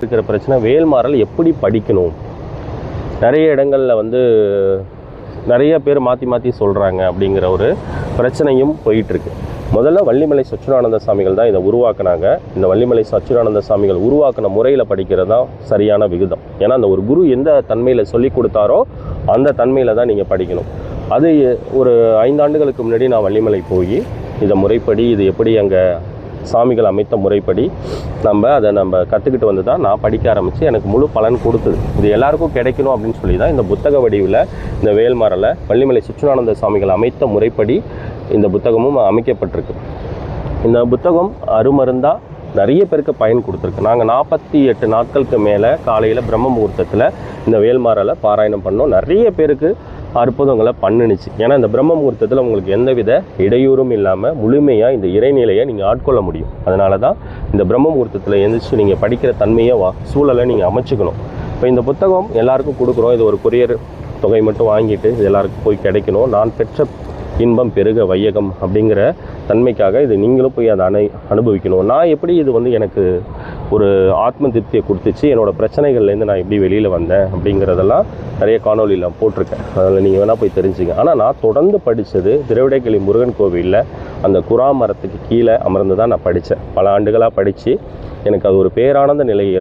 இருக்கிற பிரச்சனை வேல்மாறல் எப்படி படிக்கணும்? நிறைய இடங்களில் வந்து நிறைய பேர் மாற்றி மாற்றி சொல்கிறாங்க அப்படிங்கிற ஒரு பிரச்சனையும் போயிட்டுருக்கு. முதல்ல வள்ளிமலை சச்சுரானந்த சாமிகள் தான் இதை உருவாக்குனாங்க. இந்த வள்ளிமலை சச்சுரானந்த சாமிகள் உருவாக்கின முறையில் படிக்கிறது தான் சரியான விகிதம். ஏன்னா அந்த ஒரு குரு எந்த தன்மையில் சொல்லி கொடுத்தாரோ அந்த தன்மையில் தான் நீங்கள் படிக்கணும். அது ஒரு ஐந்தாண்டுகளுக்கு முன்னாடி நான் வள்ளிமலை போய் இதை முறைப்படி இது எப்படி அங்கே சாமிகள் அமைத்த முறைப்படி நம்ம அதை நம்ம கற்றுக்கிட்டு வந்து தான் நான் படிக்க ஆரம்பித்து எனக்கு முழு பலன் கொடுத்தது. இது எல்லாருக்கும் கிடைக்கணும் அப்படின்னு சொல்லி தான் இந்த புத்தக வடிவில் இந்த வேல்மரலை பள்ளிமலை சுற்றுலானந்த சாமிகள் அமைத்த முறைப்படி இந்த புத்தகமும் அமைக்கப்பட்டிருக்கு. இந்த புத்தகம் அருமருந்தாக நிறைய பேருக்கு பயன் கொடுத்துருக்கு. நாங்கள் நாற்பத்தி எட்டு நாட்களுக்கு மேலே காலையில் பிரம்ம முகூர்த்தத்தில் இந்த வேல்மாரலை பாராயணம் பண்ணோம். நிறைய பேருக்கு அற்புதங்களை பண்ணுனுச்சு. ஏன்னா இந்த பிரம்ம முகூர்த்தத்தில் உங்களுக்கு எந்தவித இடையூறும் இல்லாமல் முழுமையாக இந்த இறைநிலையை நீங்கள் ஆட்கொள்ள முடியும். அதனால தான் இந்த பிரம்ம முகூர்த்தத்தில் எழுந்திரிச்சு நீங்கள் படிக்கிற தன்மையை வா சூழலை நீங்கள் அமைச்சுக்கணும். இப்போ இந்த புத்தகம் எல்லாருக்கும் கொடுக்குறோம். இது ஒரு கொரியர் தொகை மட்டும் வாங்கிட்டு இது எல்லாருக்கும் போய் கிடைக்கணும். நான் பெற்ற இன்பம் பெருக வையகம் அப்படிங்கிற தன்மைக்காக இது நீங்களும் போய் அதை அனு அனுபவிக்கணும். நான் எப்படி இது வந்து எனக்கு ஒரு ஆத்ம திருப்தியை கொடுத்துச்சு? என்னோடய பிரச்சனைகள்லேருந்து நான் எப்படி வெளியில் வந்தேன் அப்படிங்கிறதெல்லாம் நிறைய காணொலியில் போட்டிருக்கேன். அதில் நீங்கள் வேணால் போய் தெரிஞ்சுங்க. ஆனால் நான் தொடர்ந்து படித்தது திருவிடைக்கிளி முருகன் கோவிலில் அந்த குரா மரத்துக்கு கீழே அமர்ந்து தான் நான் படித்தேன். பல ஆண்டுகளாக படித்து எனக்கு அது ஒரு பேரானந்த நிலையை